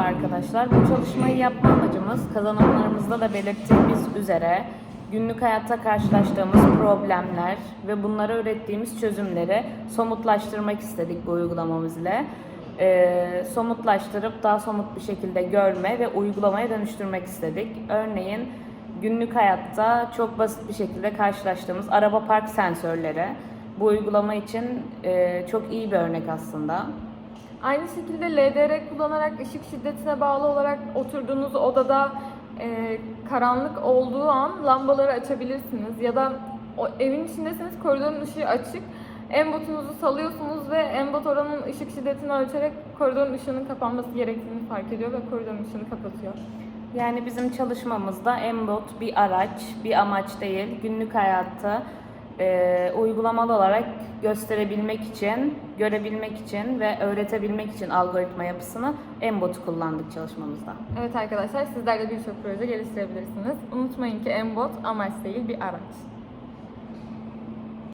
Merhaba arkadaşlar. Bu çalışmayı yapma amacımız kazanımlarımızda da belirttiğimiz üzere günlük hayatta karşılaştığımız problemler ve bunlara ürettiğimiz çözümleri somutlaştırmak istedik bu uygulamamız ile. Ee, somutlaştırıp daha somut bir şekilde görme ve uygulamaya dönüştürmek istedik. Örneğin günlük hayatta çok basit bir şekilde karşılaştığımız araba park sensörleri bu uygulama için e, çok iyi bir örnek aslında. Aynı şekilde LDR kullanarak ışık şiddetine bağlı olarak oturduğunuz odada e, karanlık olduğu an lambaları açabilirsiniz. Ya da o evin içindesiniz, koridorun ışığı açık. Embotunuzu salıyorsunuz ve embot oranın ışık şiddetini ölçerek koridorun ışığının kapanması gerektiğini fark ediyor ve koridorun ışığını kapatıyor. Yani bizim çalışmamızda Embot bir araç, bir amaç değil. Günlük hayatta e, uygulamalı olarak gösterebilmek için, görebilmek için ve öğretebilmek için algoritma yapısını Embot'u kullandık çalışmamızda. Evet arkadaşlar sizler de birçok proje geliştirebilirsiniz. Unutmayın ki Embot amaç değil bir araç.